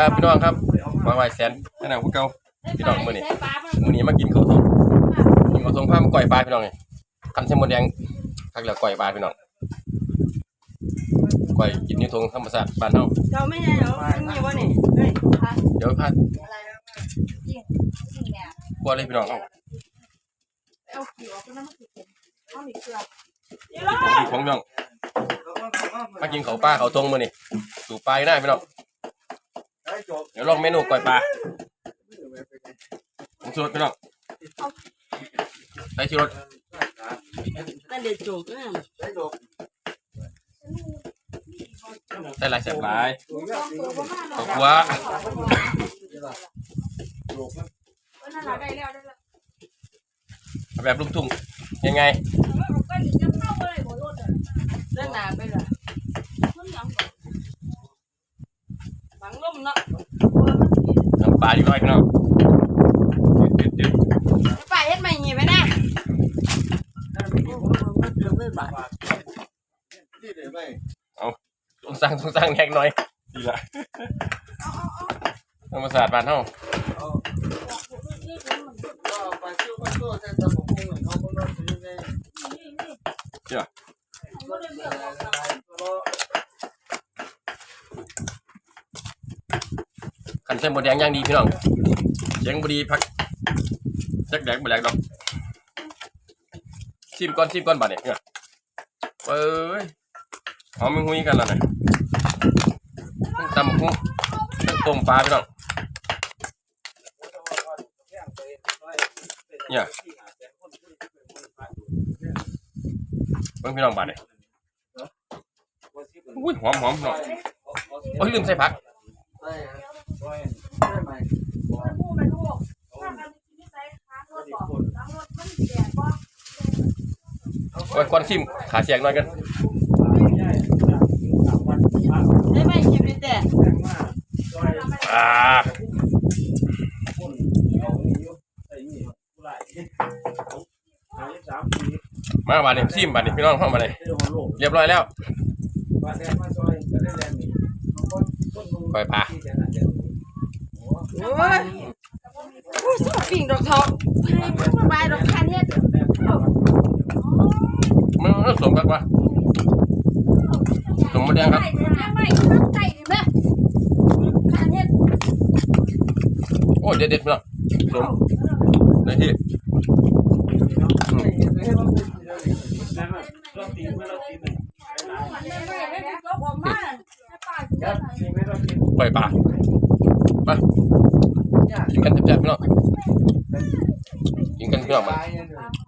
ครับพี่น้องครับมาไหวแสนนั่นน่ะพวกเก่าพี่น้องมื้อนี้มื้อนี้มากินข้าวต้มกินข้าวต้มพามาก่อยปลาพี่น้องนี่คันเส้นหมดแดงคักแล้วก่อยปลาพี่น้องก่อยกินอยู่ทงธรรมศาสตร์บ้านเฮาเราไม่ใช่เหรอมีวะนี่เฮ้ยเดี๋ยวพาจริงจริงเนี่ยครัวเลยพี่น้องเฮาเอาผิวก็น้ำมันติดเอาหมีเกลือของพี่ของพี่น้องมากินข้าวปลาข้าวต้มมื้อนี้สู่ปลาอยู่หน้าพี่น้อง เดี๋ยวลองเมนูก่อยปลาผมสูตรพี่น้องใส่ชูรสนั่นเด็ดจุกนะใส่หลายแซ่บหลายลองตัวประมาณข้าวคั่วนั่นเราได้แล้วได้แล้วแบบลูกทุ่งยังไงก็หนีจะเข้าเลยหัวรถอะเดินหนาไปเลย เพิ่งยัง บั งลมเนาะน้ำปลาดีน้อยพี่น้องจืดจืดไปเฮ็ดใหม่เงี้ยไปนะไม่บาดต้องสร้างต้องสร้างแหกหน่อยดีละธรรมศาสตร์บ้านเฮาขั นเส้นบดแดงย่างดีพี่น้องเสียงบดีพักแจ็คแดงบดแดงดอกชิมก้อนชิมก้อนบาดเนี่ยเอ้ยหอมมึงหุยกันแล้วเนี่ยตำบักหุ่งต้มปลาพี่น้องเบิ่งพี่น้องบาดเนี่ยอุ้ยหอมหอมพี่น้องโอ้ยลืมใส่ผัก มันพูดมันลูกถ้ากันที่ใส่ค้างรถบอกล้างรถมันแดดก็ โอ้ยก้อนชิมขาเสียงหน่อยกันได้ไหมเงี้ยไปแต่อ่ามาบาดเนี่ยชิมบาดเนี่ยพี่น้องเข้ามาเลยเรียบร้อยแล้วปล่อยปลาโอ้ยโอ้ยสอบปิ่งดอกทองให้เพิ่งมาบายดอกคันเฮ็ด มันมันสมกันวะสมมดแดงครับใส่ไม่ต้องใส่ดิแม่การเฮ็ดโอ้ยเด็ดเด็ดพี่น้องสมในที่อืมมันไม่ได้ไม่ได้ก็ออกมาป้าเยอะปล่อยปลาไปกินกันแซ่บๆพี่น้องกินกันพี่น้องมาป